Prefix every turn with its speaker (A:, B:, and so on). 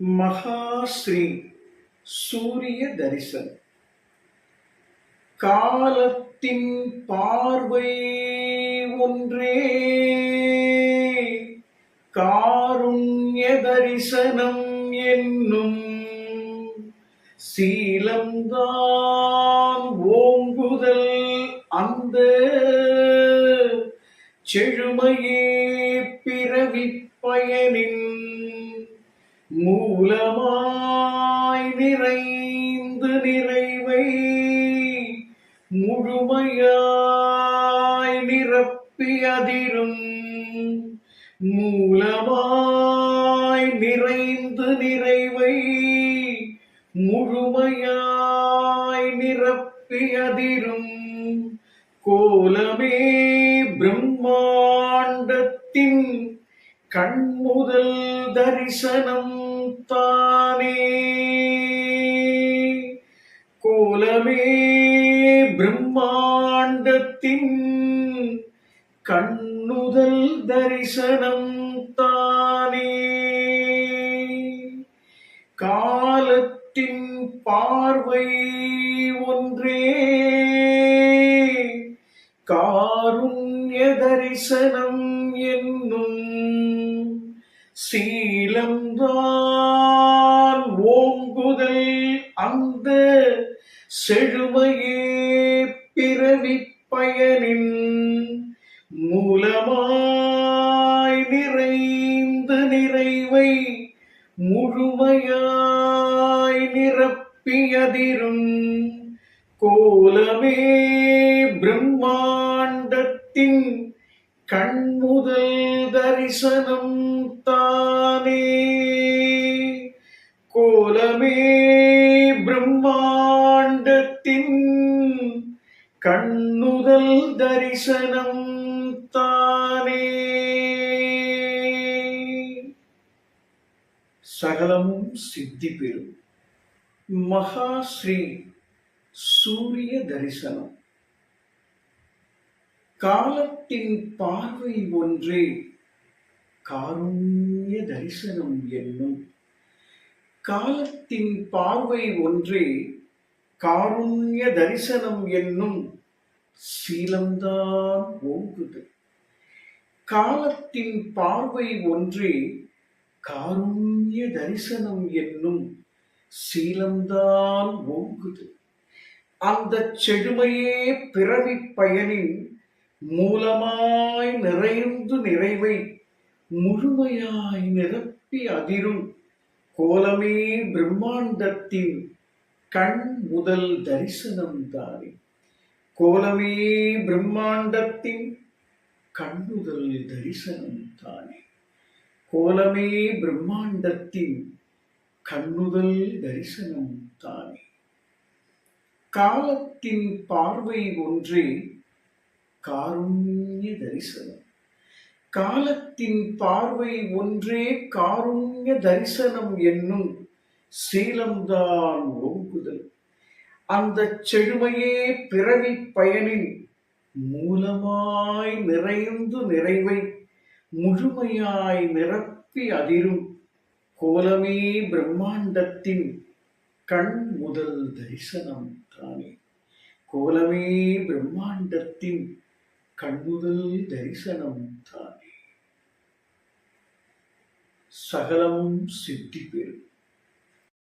A: மகாஸ்ரீ சூரிய தரிசனம் காலத்தின் பார்வை ஒன்றே. காருண்ய தரிசனம் என்னும் சீலம்தான் ஓங்குதல் அந்த. செழுமையே பிறவி பயனின் மூலமாய் நிறைந்து நிறைவை முழுமையாய் நிரப்பி அதிரும். மூலமாய் நிறைந்து நிறைவை முழுமையாய் நிரப்பி அதிரும். கோலமே பிரம்மாண்டத்தின் கண்முதல் தரிசனம் தானே. கோலமே பிரம்மாண்டத்தின் கண்ணுதல் தரிசனம் தானே. காலத்தின் பார்வை ஒன்றே. காருண்ய தரிசனம் என்னும் சீலம்தான் ஓங்குதல் அந்த செழுமையே பிறவி பயனின் மூலமாய் நிறைந்த நிறைவை முழுமையாய் நிரப்பியதிரும். கோலமே பிரம்மாண்டத்தின் கண்முதல் தரிசனம் கோலமே பிரம்மாண்டத்தின் கண்ணுதல் தரிசனம் தானே. சகலமும் சித்தி பெறும். மகாஸ்ரீ சூரிய தரிசனம். காலத்தின் பார்வை ஒன்றே காருண்ய தரிசனம் என்னும் காலத்தின் பார்வை ஒன்றே காருண்ய தரிசனம் என்னும் சீலம்தான் ஓங்குது. காலத்தின் பார்வை ஒன்றே காருண்ய தரிசனம் என்னும் சீலம்தான் ஓங்குது. அந்த செழுமையே பிறவிப் பயனின் மூலமாய் நிறைந்து நிறைவை முழுமையாய் நிரப்பி அதிரும் கோலமே பிரம்மாண்டத்தின் கண் முதல் தரிசனம் தானே. கோலமே பிரம்மாண்டத்தின் கண்ணுதல் தரிசனம் தானே. கோலமே பிரம்மாண்டத்தின் கண்ணுதல் தரிசனம் தானே. காலத்தின் பார்வை ஒன்றே காருண்ய தரிசனம். காலத்தின் பார்வை ஒன்றே காருண்ய தரிசனம் என்னும் சீலம்தான் ஒங்குதல். அந்த செழுமையே பிறவி பயனின் மூலமாய் நிறைந்து நிறைவை முழுமையாய் நிரப்பி அதிரும் கோலமே பிரம்மாண்டத்தின் கண் முதல் தரிசனம் தானே. கோலமே பிரம்மாண்டத்தின் கண்முதல் தரிசனம் தானே. சகலமும் சித்தி பெறும்